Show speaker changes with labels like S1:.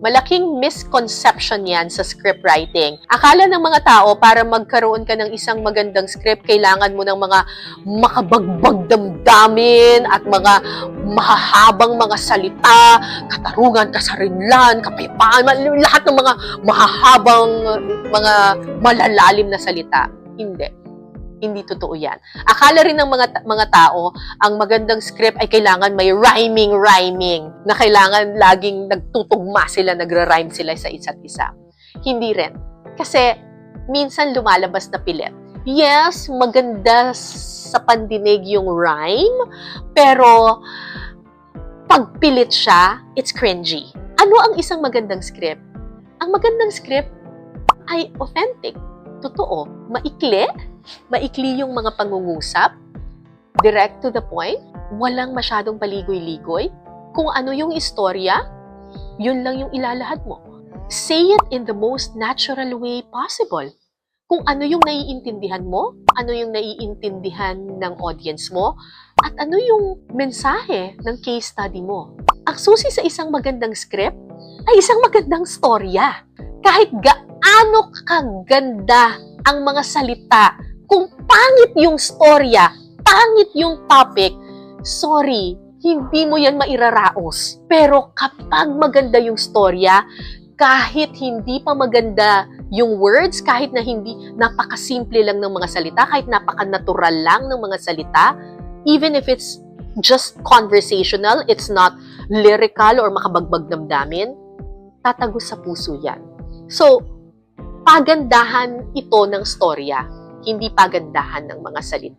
S1: Malaking misconception yan sa script writing. Akala ng mga tao, para magkaroon ka ng isang magandang script, kailangan mo ng mga makabagbag damdamin at mga mahahabang mga salita, katarungan, kasarinlan, kapayapaan, lahat ng mga mahahabang, mga malalalim na salita. Hindi. Hindi totoo yan. Akala rin ng mga mga tao, ang magandang script ay kailangan may rhyming, rhyming, na kailangan laging nagtutugma sila, nagra-rhyme sila sa isa't isa. Hindi rin. Kasi minsan lumalabas na pilit. Yes, maganda sa pandinig yung rhyme, pero pag pilit siya, it's cringy. Ano ang isang magandang script? Ang magandang script ay authentic, totoo, maikli, maikli yung mga pangungusap, direct to the point, walang masyadong paligoy-ligoy. Kung ano yung istorya, yun lang yung ilalahad mo. Say it in the most natural way possible. Kung ano yung naiintindihan mo, ano yung naiintindihan ng audience mo, at ano yung mensahe ng case study mo. Ang susi sa isang magandang script ay isang magandang storya. Kahit gaano kaganda ang mga salita, pangit yung storya, pangit yung topic, sorry, hindi mo yan mairaraos. Pero kapag maganda yung storya, kahit hindi pa maganda yung words, kahit na hindi napakasimple lang ng mga salita, kahit napaka-natural lang ng mga salita, even if it's just conversational, it's not lyrical or makabagbag damdamin, tatagos sa puso yan. So, pagandahan ito ng storya, hindi pagandahan ng mga salita.